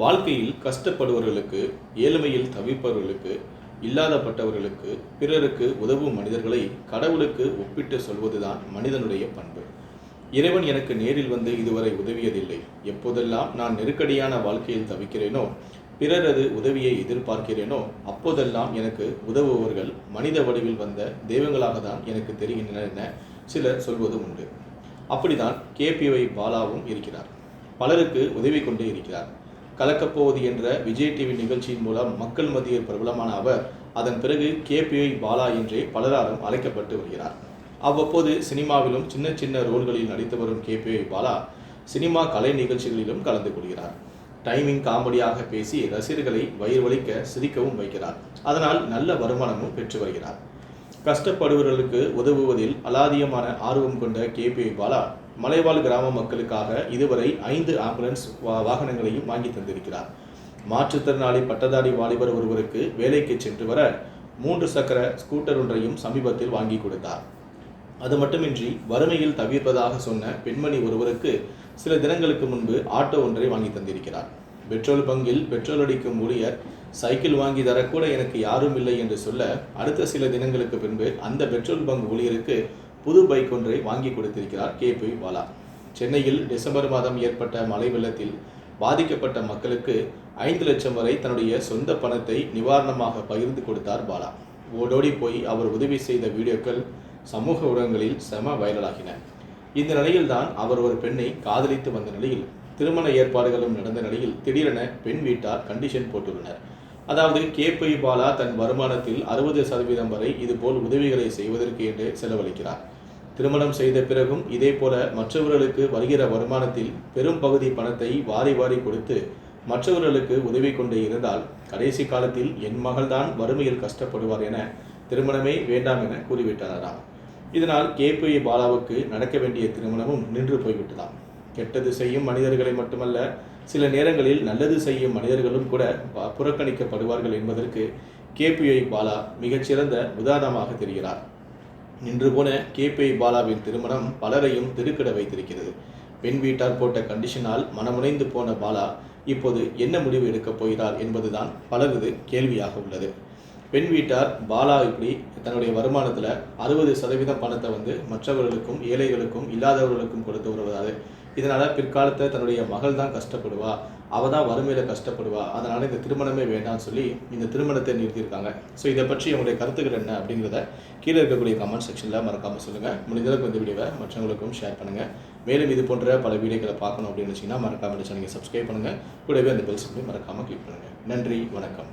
வாழ்க்கையில் கஷ்டப்படுபவர்களுக்கு ஏழ்மையில் தவிப்பவர்களுக்கு இல்லாதப்பட்டவர்களுக்கு பிறருக்கு உதவும் மனிதர்களை கடவுளுக்கு ஒப்பிட்டு சொல்வதுதான் மனிதனுடைய பண்பு. இறைவன் எனக்கு நேரில் வந்து இதுவரை உதவியதில்லை. எப்போதெல்லாம் நான் நெருக்கடியான வாழ்க்கையில் தவிக்கிறேனோ பிறரது உதவியை எதிர்பார்க்கிறேனோ அப்போதெல்லாம் எனக்கு உதவுபவர்கள் மனித வடிவில் வந்த தெய்வங்களாக தான் எனக்கு தெரிகின்றன என சிலர் சொல்வது உண்டு. அப்படிதான் கேபிஒய் பாலாவும் இருக்கிறார். பலருக்கு உதவி கொண்டே இருக்கிறார். கலக்கப்போவது என்ற விஜய் டிவி நிகழ்ச்சியின் மூலம் மக்கள் மத்தியில் பிரபலமான அவர். அதன் பிறகு கேபிஐ பாலா என்றே பலராலும் அழைக்கப்பட்டு வருகிறார். அவ்வப்போது சினிமாவிலும் சின்ன சின்ன ரோல்களில் நடித்து வரும் கேபிஐ பாலா சினிமா கலை நிகழ்ச்சிகளிலும் கலந்து கொள்கிறார். டைமிங் காமெடியாக பேசி ரசிகர்களை வயிறு வலிக்க சிரிக்கவும் வைக்கிறார். அதனால் நல்ல வருமானமும் பெற்று வருகிறார். கஷ்டப்படுபவர்களுக்கு உதவுவதில் அலாதியமான ஆர்வம் கொண்ட கேபிஐ பாலா மலைவாழ் கிராம மக்களுக்காக இதுவரை ஐந்து ஆம்புலன்ஸ் வாகனங்களையும் வாங்கி தந்திருக்கிறார். மாற்றுத்திறனாளி பட்டதாரி வாலிபர் ஒருவருக்கு வேலைக்கு சென்று வர மூன்று சக்கர ஸ்கூட்டர் ஒன்றையும் சமீபத்தில் வாங்கி கொடுத்தார். அது மட்டுமின்றி வறுமையில் தவிர்ப்பதாக சொன்ன பெண்மணி ஒருவருக்கு சில தினங்களுக்கு முன்பு ஆட்டோ ஒன்றை வாங்கி தந்திருக்கிறார். பெட்ரோல் பங்கில் பெட்ரோல் அடிக்கும் ஊழியர் சைக்கிள் வாங்கி தரக்கூட எனக்கு யாரும் இல்லை என்று சொல்ல அடுத்த சில தினங்களுக்கு பின்பு அந்த பெட்ரோல் பங்க் ஊழியருக்கு புது பைக் ஒன்றை வாங்கி கொடுத்திருக்கிறார் கே பி பாலா. சென்னையில் டிசம்பர் மாதம் ஏற்பட்ட மழை வெள்ளத்தில் பாதிக்கப்பட்ட மக்களுக்கு ஐந்து லட்சம் வரை தன்னுடைய சொந்த பணத்தை நிவாரணமாக பகிர்ந்து கொடுத்தார் பாலா. ஓடோடி போய் அவர் உதவி செய்த வீடியோக்கள் சமூக ஊடகங்களில் செம வைரலாகின. இந்த நிலையில்தான் அவர் ஒரு பெண்ணை காதலித்து வந்த நிலையில் திருமண ஏற்பாடுகளும் நடந்த நிலையில் திடீரென பெண் வீட்டார் கண்டிஷன் போட்டுள்ளனர். அதாவது கேபி பாலா தன் வருமானத்தில் அறுபது சதவீதம் வரை இதுபோல் உதவிகளை செய்வதற்கு என்று செலவழிக்கிறார். திருமணம் செய்த பிறகும் இதே போல மற்றவர்களுக்கு வருகிற வருமானத்தில் பெரும் பகுதி பணத்தை வாரி வாரி கொடுத்து மற்றவர்களுக்கு உதவி கொண்டே இருந்தால் கடைசி காலத்தில் என் மகள்தான் வறுமையில் கஷ்டப்படுவார் என திருமணமே வேண்டாம் என கூறிவிட்டனராம் இதனால் கேபி பாலாவுக்கு நடக்க வேண்டிய திருமணமும் நின்று போய்விட்டதாம். கெட்டது செய்யும் மனிதர்களை மட்டுமல்ல சில நேரங்களில் நல்லது செய்யும் மனிதர்களும் கூட புறக்கணிக்கப்படுவார்கள் என்பதற்கு கேபிஐ பாலா மிகச்சிறந்த உதாரணமாக தெரிகிறார். நின்று போன கேபிஐ பாலாவின் திருமணம் பலரையும் திருக்கிட வைத்திருக்கிறது. பெண் வீட்டார் போட்ட கண்டிஷனால் மனமுனைந்து போன பாலா இப்போது என்ன முடிவு எடுக்கப் போகிறார் என்பதுதான் பலரது கேள்வியாக உள்ளது. பெண் வீட்டார் பாலா இப்படி தன்னுடைய வருமானத்தில் அறுபது சதவீதம் பணத்தை வந்து மற்றவர்களுக்கும் ஏழைகளுக்கும் இல்லாதவர்களுக்கும் கொடுத்து வருவதாக இதனால் பிற்காலத்தை தன்னுடைய மகள் தான் கஷ்டப்படுவா. அவ தான் வறுமையில் கஷ்டப்படுவா. அதனால் இந்த திருமணமே வேண்டாம்னு சொல்லி இந்த திருமணத்தை நிறுத்தியிருக்காங்க. ஸோ இதை பற்றி உங்களுடைய கருத்துக்கள் என்ன அப்படிங்கிறத கீழே இருக்கக்கூடிய கமெண்ட் செக்ஷனில் மறக்காமல் சொல்லுங்கள் முடிந்தளவுக்கு இந்த வீடியோவை மற்றவங்களுக்கும் ஷேர் பண்ணுங்கள் மேலும் இது போன்ற பல வீடியோக்களை பார்க்கணும் அப்படின்னு வச்சிங்கன்னா மறக்காமல் சேனலை சப்ஸ்கிரைப் பண்ணுங்கள் கூடவே அந்த பெல் சிம்லையும் மறக்காமல் கிளிக் பண்ணுங்கள் நன்றி வணக்கம்.